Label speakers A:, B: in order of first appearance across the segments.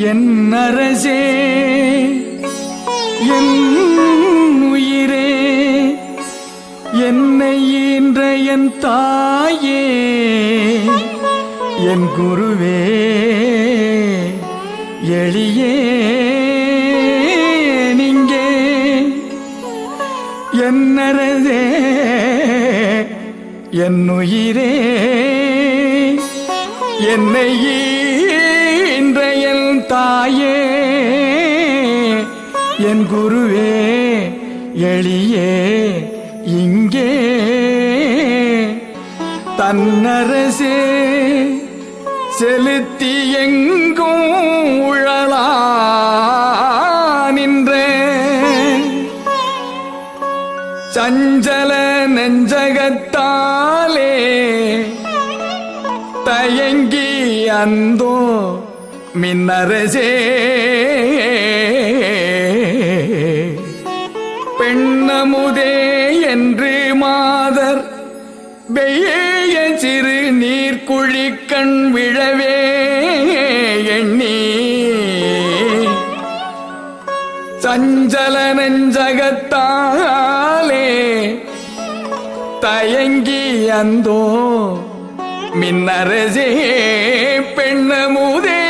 A: என் அரசே என் உயிரே என்னை ஈன்ற என் தாயே என் குருவே எளியே நீங்கே. என்னரதே என்னுயிரே என்னை ஈன்ற என் தாயே என் குருவே எளியே இங்கே. தன்னரசே செலுத்தி எங்கும் உழலா நின்றே. சஞ்சல நெஞ்சகத்தாலே தயங்கி அந்தோ மின்னரசே. பெண்ணமுதே என்று மாதர் வெய்ய சிறு நீர்க்குழி கண் விழவே எண்ணி. சஞ்சல நெஞ்சகத்தாலே தயங்கி அந்தோ மின்னரசே பெண்ணமுதே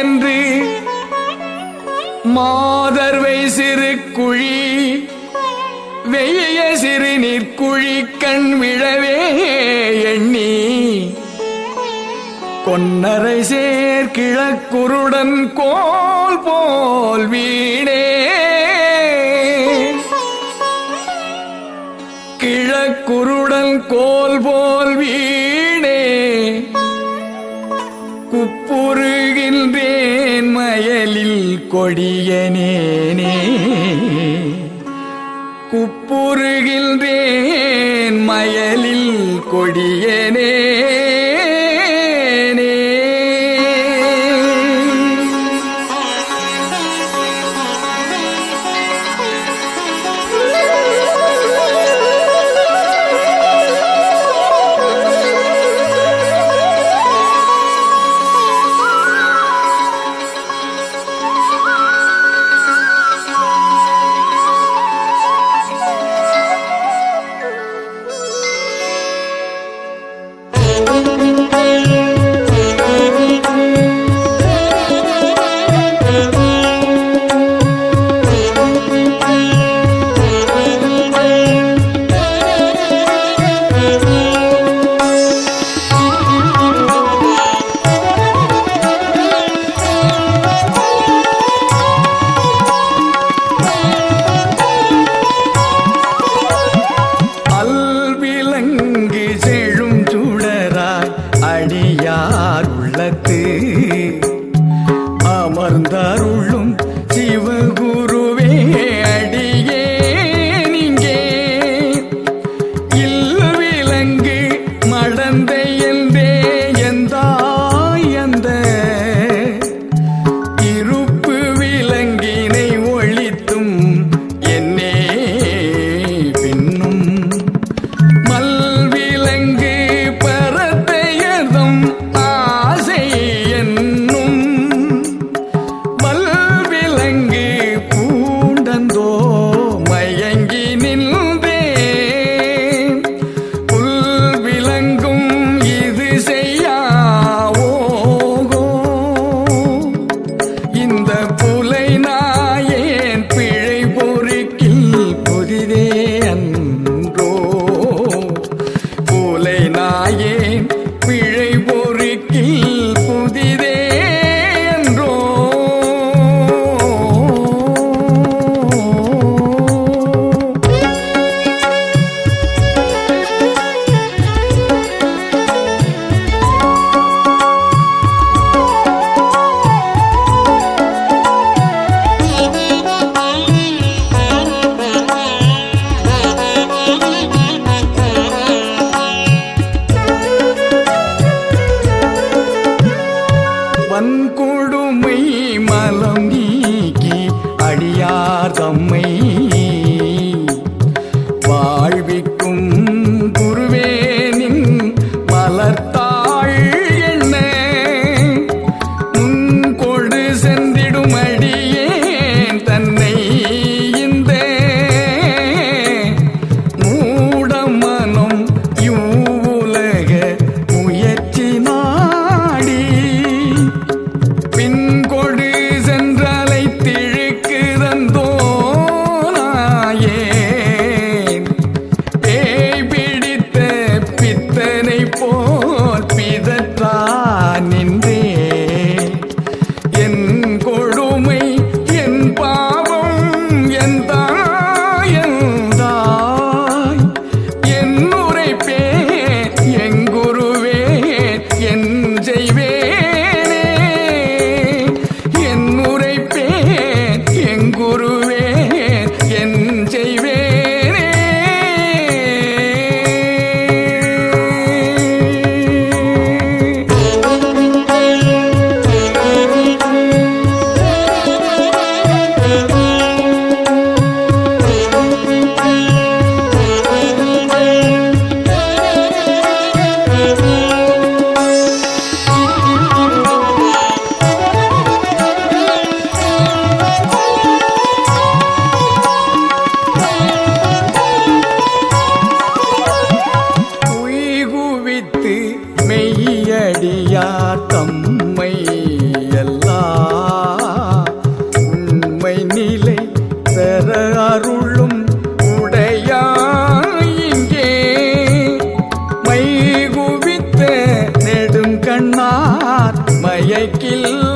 A: என்று. மாதர்வை சிறு குழி வெய்ய சிறு நீர்க்குழி கண் விழவே எண்ணி. கொன்னரை சேர் கிழக்குருடன் கோல் போல் வீடே கிழக்குருடன் கோல் போல் வீணே கோடியனே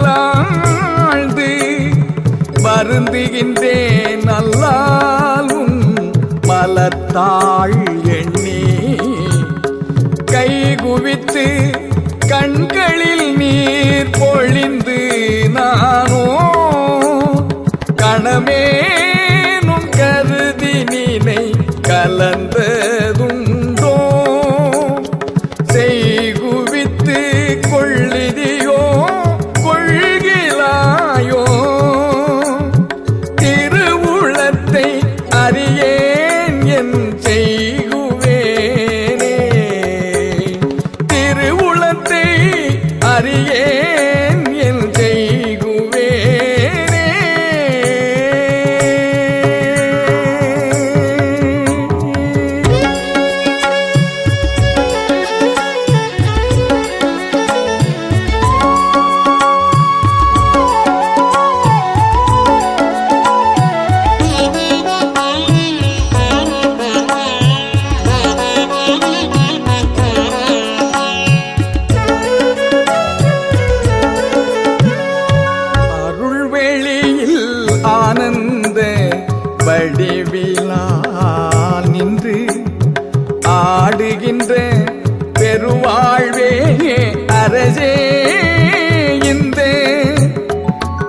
A: இயக்கில்லாழ்ந்து வருந்துகின்றேன் நல்லாலும் மலத்தாள் எண்ணி. கை குவித்து கண்களில் வாழ்கின்ற பெருவாழ்வே அரசே இந்த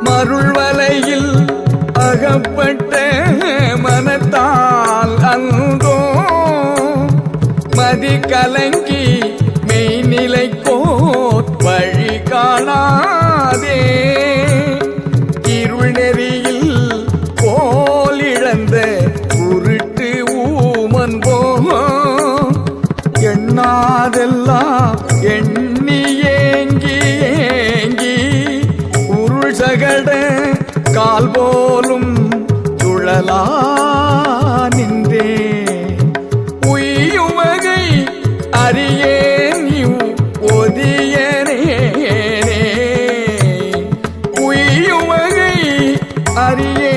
A: மருள்வலையில் அகப்பட்ட மனத்தால் அங்கோ மதி கலங்கி மெய்நிலை திகழ கால் போலும் சுழலா நின்றே. உயுவகை அறியேன் இவ் ஒதியனேனே. உயுவகை அறிய